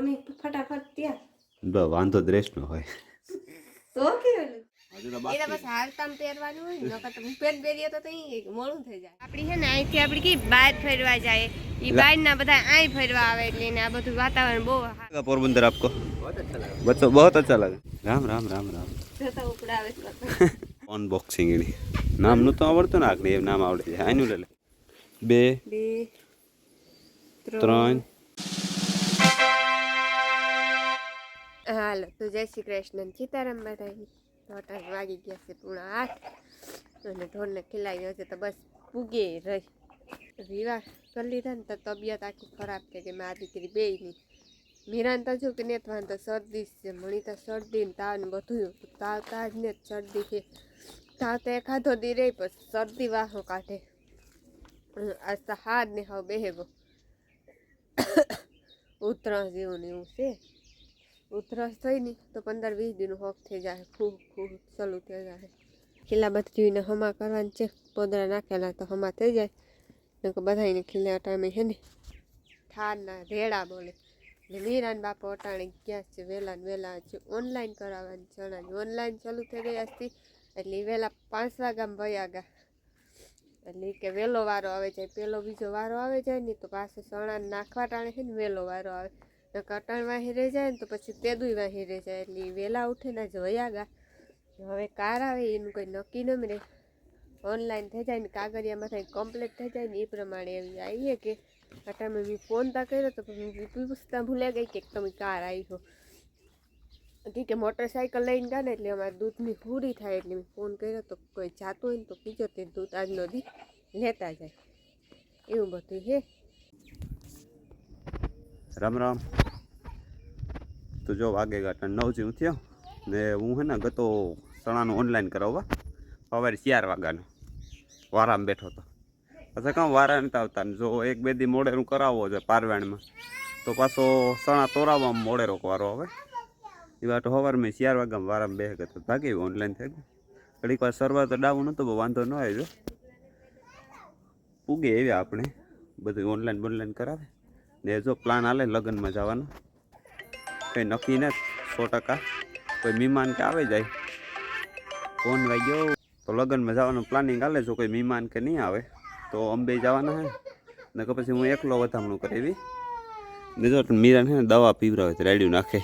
અમે ફટાફટ ત્યાં. બસ વાંધો દ્રેશનો હોય. તો કેવું પહેરવાનું હોય નકર તો તો તઈ મોડું થઈ જાય. આપડી છે ને અહીંથી આપડી કે બહાર ફરવા જાય. ઈ બહાર ના બધા અહીં ફરવા આવે એટલે ને આ બધું વાતાવરણ બહુ સારું પોરબંદર આપકો? બચ્ચો બહુ અચ્છા લાગે. રામ રામ રામ રામ. જતા ઉપડાવે અનબોક્સિંગ એની. નામનું તો આવડતું ને આગળ એમ નામ આવડે છે. આનું બે ત્રણ હાલો, તો જય શ્રી કૃષ્ણ સીતારામ બધાની ટોટલ વાગી ગયા છે પૂણા આઠ અને ઢોરને ખીલાવી હશે તો બસ પૂગે રહી. વિવાહ કરી લીધા ને તો તબિયત આખી ખરાબ થઈ ગઈ. મારી દીકરી બે ની. મીરાન તો જો કે ને વાંધો, શરદી છે. મણી તો શરદી ને તાવ ને બધું તાવ તાવ ને શરદી છે. તાવ તો એ ખાધો દી રહી પછી શરદી વાહો કાઢે. આ હાર ને હવે બેહેવો ઉતરાણ જેવું ને એવું છે. ઉધરસ થઈ ને તો પંદર વીસ દિન હોક થઈ જાય ખૂબ ખૂબ ચાલુ થઈ જાય ખીલા બધી જોઈને હમા કરવાની છે, પોદરા નાખેલા તો હમા થઈ જાય. નકર બધાને ખીલા ટાઈમે છે ને, થારના રેડા બોલે. મીરાન બાપા અટાણે ગયા છે વહેલા ને વહેલા છે ઓનલાઈન કરાવવાની ચણાની ઓનલાઈન ચાલુ થઈ ગયા હતી એટલે વહેલા પાંચ વાગ્યામાં વયા ગયા. એટલે કે વહેલો વારો આવે જાય, પેલો બીજો વારો આવે જાય ને, તો પાછો સણા નાખવા ટાણે છે ને વહેલો વારો આવે. ને કટાણ વાહી રહી જાય ને તો પછી તેદુય વાહી રહી જાય. એટલે વહેલા ઉઠીને જ વયા ગયા. હવે કાર આવે, એનું કંઈ નક્કી ન રહે ઓનલાઈન થઈ જાય ને, કાગળિયામાં થાય કમ્પ્લીટ થઈ જાય ને, એ પ્રમાણે એવી આવીએ કે અટામે મેં ફોન તા કર્યો તો પૂછતા ભૂલાઈ ગઈ કે તમે કાર આવી છો ઠીક કે મોટરસાઇકલ લઈને ગયા ને, એટલે અમારે દૂધની પૂરી થાય એટલે મેં ફોન કર્યો તો કોઈ જાતું હોય ને તો કીજો તે દૂધ આજનો દી લેતા જાય. એવું બધું છે રામ રામ. તો જો વાગે ગાંઠ નવ જેવું થયો. ને હું હે ને ગતો ચણાનું ઓનલાઈન કરાવવા સવારે ચાર વાગ્યાનું. વારામાં બેઠો હતો પછી કાં વારા નથી આવતા? જો એક બે દી મોડેરું કરાવવો છે પારવાણમાં, તો પાછો ચણા તોરાવવામાં મોડેરો વારો આવે. એ વાત સવારે મેં ચાર વાગ્યામાં વારામાં બે ગયો ભાગી ઓનલાઈન થઈ ગયું. ઘડીક વાર સર્વર તો ડાવું નહોતો બહુ વાંધો ન આવ્યો. પૂગે એવી આપણે. બધું ઓનલાઈન બોનલાઈન કરાવે. ને જો પ્લાન હાલે લગ્નમાં જવાનો. કંઈ નક્કી ને સો ટકા. કોઈ મહેમાન કે આવે જાય. ફોન વાગ્યો. ગયો તો લગ્નમાં જવાનું પ્લાનિંગ હાલે, જો કોઈ મહેમાન કે નહીં આવે, તો અંબે જવાના હે. ને કે પછી હું એકલો વધામણું કરેવી ને જો મીરાને છે ને દવા પીવરાવે તો રેડિયું નાખે.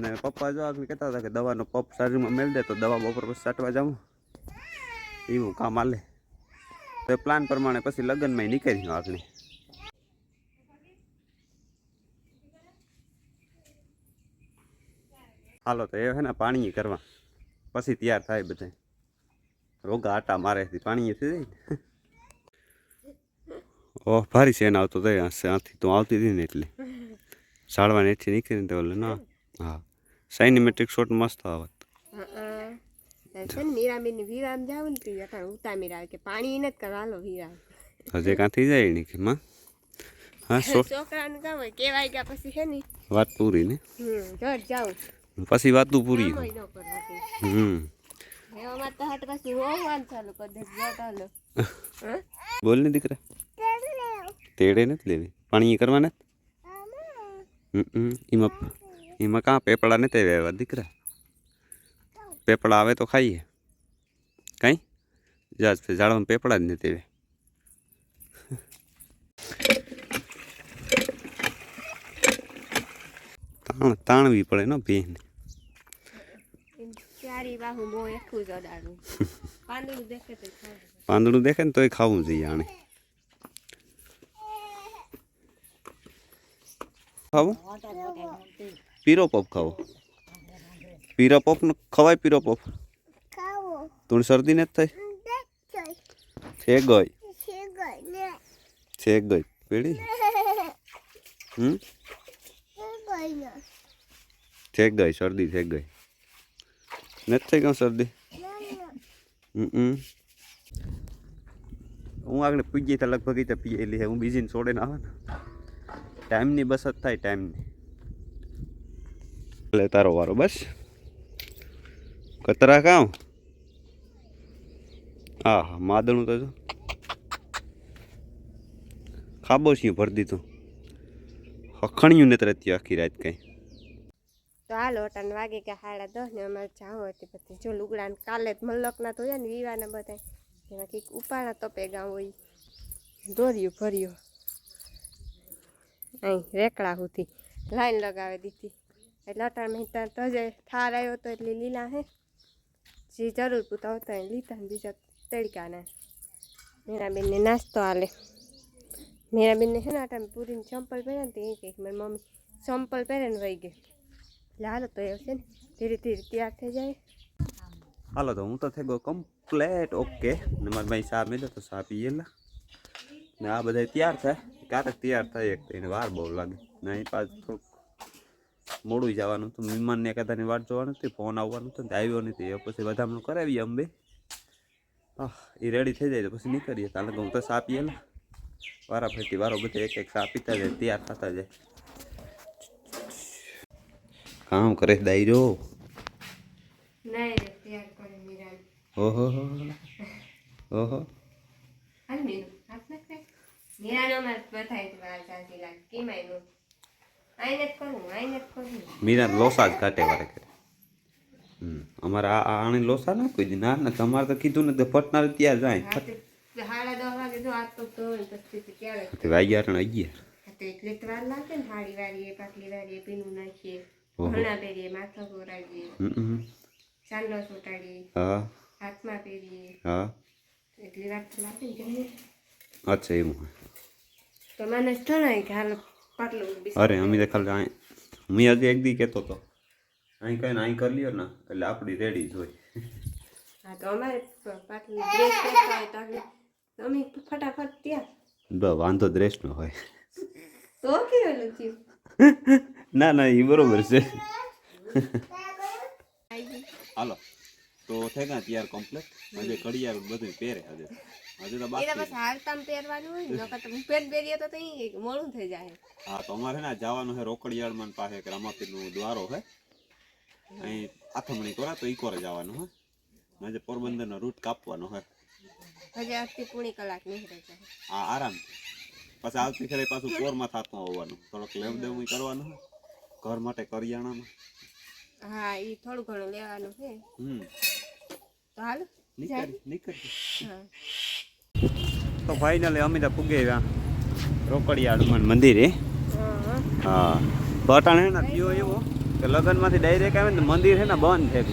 ને પપ્પા જો આગળ કહેતા હતા કે દવાનો પપ શરીરમાં મેળ દે, તો દવા બપોર પછી સાટવા જાઉં. એવું કામ હાલે. તો એ પ્લાન પ્રમાણે પછી લગ્નમાં નીકળ્યું આપણે. હાલો તો એ હે ને પાણી કરવા. પછી તૈયાર થાય બધા. રોગા આટા મારે પાણી થઈ જાય ઓહ ભારી છે આવતો હતો આથી તું આવતી હતી ને એટલે. સાડવા નેઠી નીકળીને તો ઓલે ના હા. સાઇનેમેટ્રિક શોટ મસ્ત આવત છે ને વિરામ જાવ ને તી ઉતા મીરા કે પાણી કરવા હાલો વિરામ. હજે કાં થઈ જાય ને કે માં? હા છોકરાને કામ હોય કેવાય ગયા પછી છે ને. વાત પૂરી ને? હમ જાઉં. પછી વાતું પૂરી હમ. બોલ ને દીકરા. તેડે નથી લેવી. પાણી કરવા ને હમ એમાં એમાં કાં પેપડા નથી આવ્યા દીકરા? પેપડા આવે તો ખાઈએ. કાંઈ? જાજ ઝાડમાં પેપડા જ નથી આવ્યા. તાણ તાણવી પડે ને બેન પાંદડું દેખે ને તોય ખાવું જોઈએ આણે. ખાવું? પીરો પપ ખાવો. પીરો પપ ખવાય પીરો પપ? તું શરદી નથી થઈ? છે ગઈ. છે ગઈ. પેડી હમ? છે ગઈ, શરદી થઈ ગઈ. નથી થઈ ગયું શરદી? હમ હું આગળ પૂજી તો લગભગ ઈ તો પીએલી છે હું. બીજીને છોડે ને આવે ને. ટાઈમની બચત થાય ટાઈમની. એટલે તારો વારો બસ. કતરા કામ? હા હા, માદણું તો ખાબોશિયું ભરી દીધું. હખણ્યું ને રહેતી આખી રાત કંઈ. તો હાલો લોટાને વાગે કે હાડા દસ ને અમારે જાવું હતી પછી જો લુગડાને કાલે જ મલ્લકના ધોયા ને વિવાના બધા એમાં કંઈક ઉપાડા તપે ગામ હોય. દોર્યું, ભર્યું. અહીં રેકડા સુધી લાઈન લગાવી દીધી. એટલે અટાણ મહેતા તજે થાર આવ્યો હતો એટલે લીલા હે. જે જરૂર પૂતા હતા એ લીધા ને બીજા તડકાના. મીરાબેનને નાસ્તો હાલે મીરાબેનને છે ને અટાણ પૂરીને ચંપલ પહેર્યા ને તો કંઈક મારી મમ્મી ચંપલ પહેરે ને વહી ગઈ. એટલે હાલો તો એવું છે ને, ધીરે ધીરે તૈયાર થઈ જાય. હાલો તો હું તો થઈ ગયો કમ્પ્લેટ ઓકે ને મારા ભાઈ ચા મેં તો ચા પીએલા ને આ બધા તૈયાર થાય. ક્યારેક તૈયાર થાય, એક એને વાર બહુ લાગે. ને અહીં પાછું થોડુંક મોડું જવાનું હતું. મહેમાનને એકાદાની વાટ જોવાનું હતી, ફોન આવવાનું હતું, ને આવ્યો નથી એ પછી વધામણું કરાવીએ અંબે. હા એ રેડી થઈ જાય તો પછી નીકળીએ. કારણ કે હું તો સાપીએ ને વારા ફરતી વારો બધે એક એક સાપીતા જાય, તૈયાર થતા જાય. કામ કરે દાયરો ઓહો ઓહો. મીરા લોસા જ કાઢે વારે કરે. હમ આ આ આણે લોસા ના કોઈ ના ના તમારે તો કીધું ને તો ફટનાર ત્યાં જાય. વાગ્યા અગિયાર એટલે વાર લાગે ને હાડી વાળીએ પાટલી વાળીએ પીનું નાખીએ. ઘણા પહેરીએ માથા ઘોરાવીએ. ચાંદલો ચોટાડીએ હાથમાં પહેરીએ. હા. એટલી વાત તો લાગે ને અચ્છા એવું તો મને જણાય કે હાલ પાટલું અરે અમે તો ખાલી હું હજી એક દી કહેતો હતો અહીં કઈ અહીં કરી લ્યો ને એટલે આપણી રેડી જ હોય. હા તો અમારે પાટલું ડ્રેસ પહેરતા હોય તો અમે ફટાફટ ત્યાં. બ વાંધો દ્રેસનો હોય. તો કેવું થયું ના ના એ બરોબર છે. હાલો તો થઈ ગયા તૈયાર કમ્પ્લીટ આજે ઘડિયાળ બધું પહેરે આજે. આજે તો બાકી બસ હાલતામ પહેરવાનું હોય નકર તો પેટ પહેરીએ તો તઈ મોડું થઈ જાય. હા તો અમારે ને જવાનું છે રોકડિયાળમાં પાસે એક રામાપીરનું દ્વારો છે. અહીં આથમણી કોરા તો ઈકોરે જવાનું હે. આજે પોરબંદરનો રૂટ કાપવાનો હે હજી આજથી પૂણી કલાક નીકળે છે. હા આરામ. પછી આવતી ફેરે પાછું પોરમાં થતું હોવાનું. થોડોક લેવ દેવું કરવાનું ઘર માટે કરિયાણામાં હા એ થોડું ઘણું લેવાનું છે. હમ. તો હાલ નીકળી નીકળી. તો ફાઇનલી અમે તો પૂગે આવ્યા રોકડિયા હનુમાન મંદિરે હા. હા. બટાણ હે ને થયો એવો કે લગ્નમાંથી ડાયરેક્ટ આવે ને મંદિર છે ને બંધ ગયું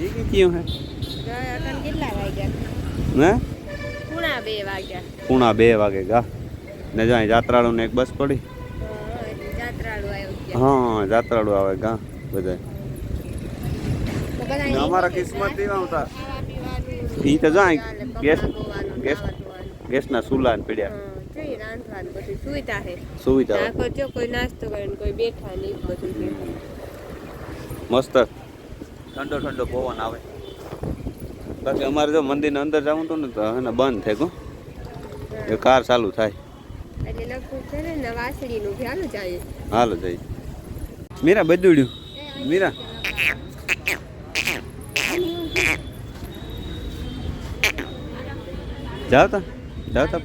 એ કે થયું હે? કેટલા વાગ્યા? હે? પૂણા બે વાગ્યા. પૂણા બે વાગે ગા. ને જાય જાત્રાળુને એક બસ પડી. હા જાત્રાળુ જાત્રાળુ આવે ગા બધા તો ને અમારા કિસ્મત એવા હતા ઈ તો જાય ગેસ ગેસ. ગેસના ચૂલા ને પીડ્યા. સુવિધા હે. સુવિધા આખો જો કોઈ નાસ્તો કરે ને કોઈ બેઠા ને બધું મસ્ત. ઠંડો ઠંડો પવન આવે. બાકી અમારે જો મંદિર અંદર જવું હતું ને તો હે ને બંધ થઈ ગયું એ કાર ચાલુ થાય. જાય. હાલો જઈ મીરા બદુડ્યું મીરા. જાઓ તા જાઓ તા.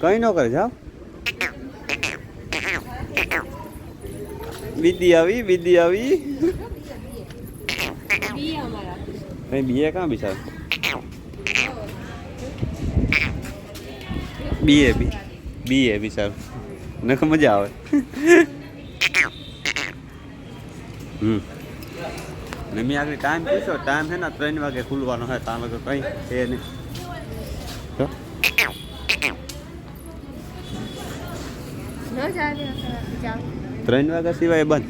કંઈ ન કરે જાવ બીદી આવી બીદી આવી. કઈ બીએ કાં બિચાર બીએ બી. બીએ બિચાર નખ મજા આવે. હમ. ને મેં આગળ ટાઈમ પૂછ્યો ટાઈમ છે ને ત્રણ વાગે ખુલવાનો છે ત્યાં લગો કંઈ છે નહીં. ત્રણ વાગ્યા સિવાય બંધ.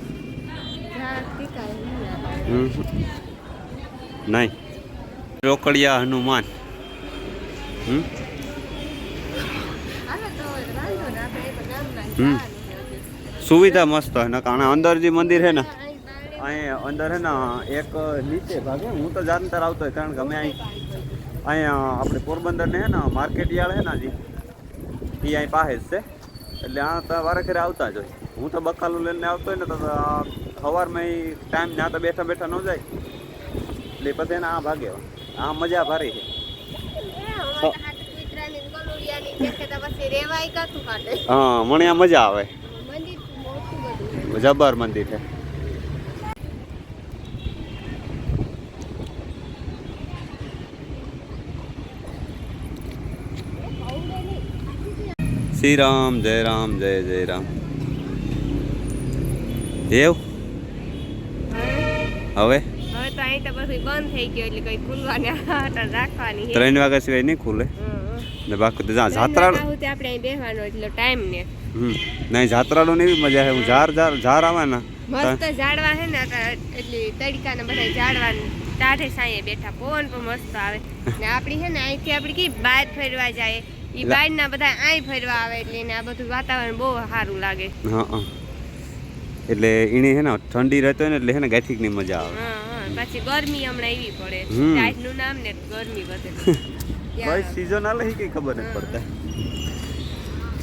નહીં. રોકડિયા હનુમાન. હમ હાલો તો વાંધો ને આપણે એક ગામના હમ. જવાનું છે હજી. સુવિધા મસ્ત છે. ને કારણ અંદર જે મંદિર છે ને અહીં અંદર હે ને, એક નીચે ભાગે, હું તો જાનતર આવતો હોય, કારણ કે અમે અહીં, અહીંયા આપણે પોરબંદર ને ને માર્કેટ યાર્ડ હે ને હજી, એ અહીં પાસે જ છે. એટલે આ તો વારે ઘરે આવતા જ હોય. હું તો બકાલું લઈને આવતો હોય ને, તો સવારમાં ટાઈમ ત્યાં તો બેઠા બેઠા ન જાય. એટલે પછી એને આ ભાગે. આ મજા ભારી છે. હા મને આ મજા આવે. જબર મંદિર છે. શ્રી રામ જય રામ જય જય રામ. દેવ હવે? હવે તો અહીં તો બધું બંધ થઈ ગયું એટલે કોઈ ખુલવાની આટલ ત્રણ વાગ્યા સિવાય નહીં ખુલે. ને બાકી જાત્રાળું આપણે અહીં બેહવાનો એટલો ટાઈમ ને. હમ. નહીં જાત્રાળું ને એવી મજા છે. હું ઝાર ઝાર ઝાર આવવાના. મસ્ત ઝાડવા છે ને અટા- તડકા ને બધા ઝાડવા ટાઢે સાંયે બેઠા. પવન પણ મસ્ત આવે. ને આપણી છે ને અહીંથી આપણી કઈ બહાર ફરવા જાય. ઈ લા- બહારના બધા અહીં ફરવા આવે એટલે આ બધું વાતાવરણ બહુ સારું લાગે. હા એટલે એને છે ને ઠંડી રહેતો હોય ને એટલે છે ને ગાંઠીકની મજા આવે. હા હા. પછી ગરમી હમણાં એવી પડે. નું નામ ને ગરમી વધે. ભાઈ ત્યાં સીઝન આલે હી કઈ ખબર નથી પડતા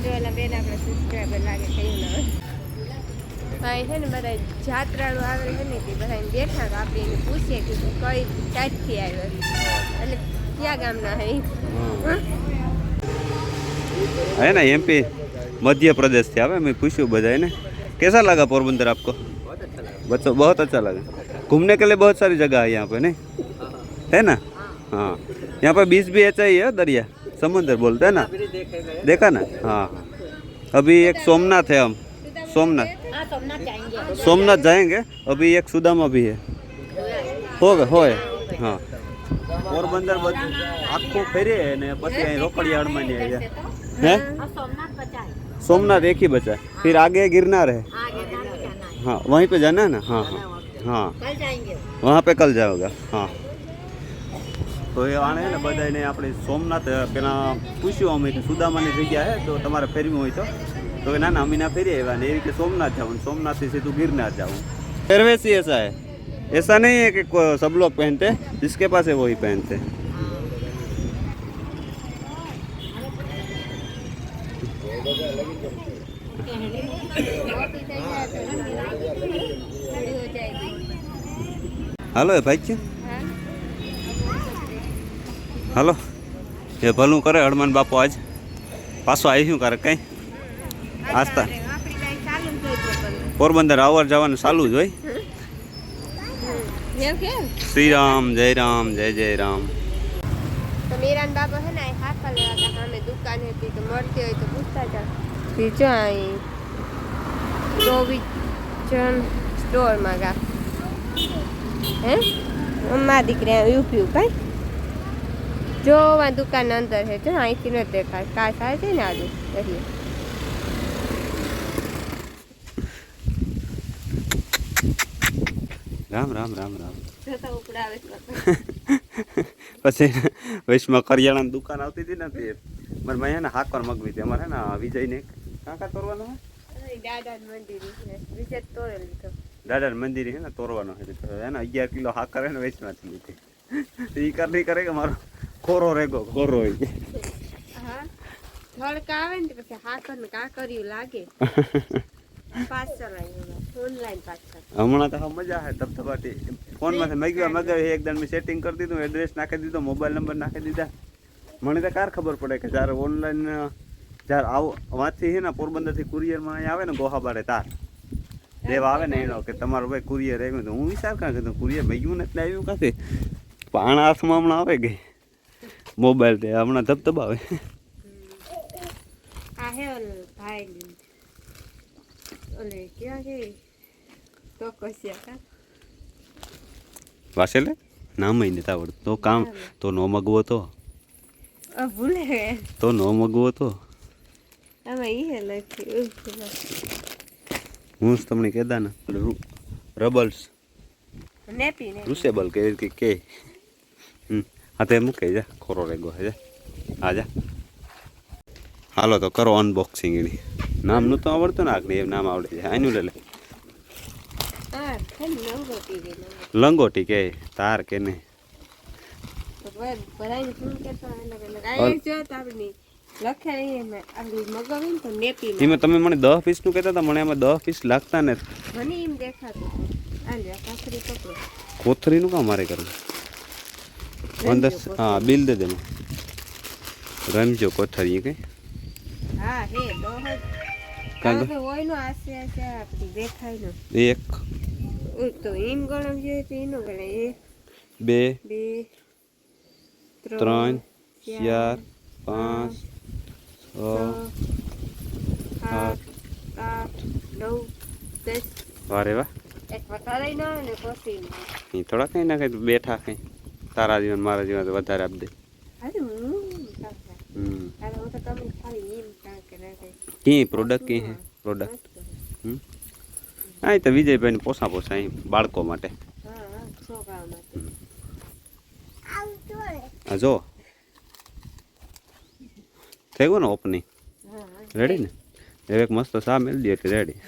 જો ઓલા બેન આપણા સબસ્ક્રાઈબર લાગે કયું ના હોય અહીં છે ને બધા જાત્રાળુ આવે છે ને તે બધા એને બેઠા તો આપણે એને પૂછીએ કે તું કઈ સાઈડથી આવ્યો એટલે ક્યાં ગામના હે હં? है ना एमपी मध्य प्रदेश से आवे मैं पूछूं बधाई ने कैसा लगा पोरबंदर आपको बच्चों बहुत अच्छा लगा घूमने के लिए बहुत सारी जगह है यहाँ पे नहीं है ना हाँ यहाँ पे बीच भी ऐसा ही है दरिया समुद्र बोलते हैं ना देखा ना हाँ अभी एक सोमनाथ है हम सोमनाथ सोमनाथ जाएंगे अभी एक सुदामा भी है होगा होए हाँ પોરબંદર બધું આખું ફેરીએ ને પછી અહીં રોકડિયા હડમાની આવી જાય हैं सोमनाथ एक ही बचा है फिर आगे गिरनार है हाँ वहीं पे जाना है ना हाँ हाँ हाँ वहाँ पे कल जाओगा हाँ તો એ આણે ને બધાને આપણે સોમનાથ પેલા પૂછ્યું અમે કે સુદામાની જગ્યા હે તો તમારે ફેરવી હોય તો તો કે ના ના અમે ના ફેરી આવ્યા ને એ રીતે સોમનાથ જાઉં सोमनाथ से सीधू गिरनार जाऊँ पहरवेश ही ऐसा है ऐसा नहीं है कि को- सब लोग पहनते जिसके पास है वही पहनते મોટી થઈ જાય તો ઠંડી હો જાય હાલો. એ ભલું કરે હનુમાન બાપુ આજ. પાછો આવ્યું કરે કંઈ? આસ્તા. કાંઈ પોરબંદર આવર જવાનું ચાલુ જ હોય. શ્રી રામ જય રામ જય જય રામ. તો મીરાન બાબા હે ને હાફા લેવા હતા. સામે દુકાન હતી તો મળતી હોય તો પૂછતા હતા બીજો અહીં પ્રોવિઝન સ્ટોરમાં ગા. હે? અમારા દીકરી યુપી ઉભ્યું કઈ જોવા દુકાન અંદર છે જો અહીંથી નથી દેખાય. કાચ આવે છે ને આજુ? એટલે રામ રામ રામ રામ. છે. પછી વૈશ્વમાં કરિયાણાની દુકાન આવતી હતી ને તે મારે મેં ને હાકર મગવી હતી. અમારે હે ને વિજયને કાંકા તોરવાનો દાદા મંદિર છે વિજય દાદા મંદિર હે ને તોરવાનો છે તો ને અગિયાર કિલો હાકર ને વેચમાંથી લીધી એ કરી કરે કે મારો કોરો રેગો. કોરો થડકા આવે ને પછી હાકર ને કાકરિયું લાગે. પાર્સલ ઓનલાઈન પાર્સલ હમણાં તો હા મજા આવે ધબધબાટી. ફોનમાંથી મગ્યા મગાવી એકદમ મેં સેટિંગ કરી દીધું એડ્રેસ નાખી દીધો મોબાઈલ નંબર નાખી દીધા. મને તો કાર ખબર પડે કે જ્યારે ઓનલાઈન જ્યારે આવો વાંચી છે ને પોરબંદરથી કુરિયરમાં અહીં આવે ને ગોહાબારે તાર. દેવા આવે ને એનો કે તમારો ભાઈ કુરિયર આવ્યું તો હું વિચાર કાં કીધું કુરિયર મગ્યું નથી આવ્યું કાંથી? પણ હાથમાં હમણાં આવે ગઈ. મોબાઈલ તે હમણાં ધબધબાવે વાસેલે? નામ નથી આવડતું. તો કામ તો નો મગવો તો. ભૂલે તો નો મગવો તો. હે તમને કહેતા ને રબલ્સ. નેપી ને રૂસેબલ કે કે. કે હમ હા તે મૂકે જા ખોરો રેગો હે જા હા જા હાલો તો કરો અનબોક્સિંગ એની નામનું તો આવડતું ને આગળ એ નામ આવડે છે આનું લે લે લંગોટી કે તાર કે નહીં એમાં ને એમાં તમે મને દસ પીસનું કહેતા હતા મને એમાં દસ પીસ લાગતા ને કોથરી એમ કોથરીનું કામ મારે કરવું? અંદર હા બિલ દે દે રમજો કોથરી કઈ. હા હે એક બે બે ત્રણ ચાર પાંચ છ સાત આઠ નવ દસ. વારે વાહ થોડા કંઈ ના કંઈ બેઠા કંઈ તારા જીવન મારા જીવન તો વધારે આપી દે. કંઈ. પ્રોડક્ટ ક્યાં હે પ્રોડક્ટ હમ. હા એ તો વિજયભાઈને પોસા પોસા અહીં બાળકો માટે. હા હા છોકરાઓ માટે. આ જો. થઈ ગયું ને ઓપનિંગ રેડી ને? એક મસ્ત સા મેળ દે એટલે રેડી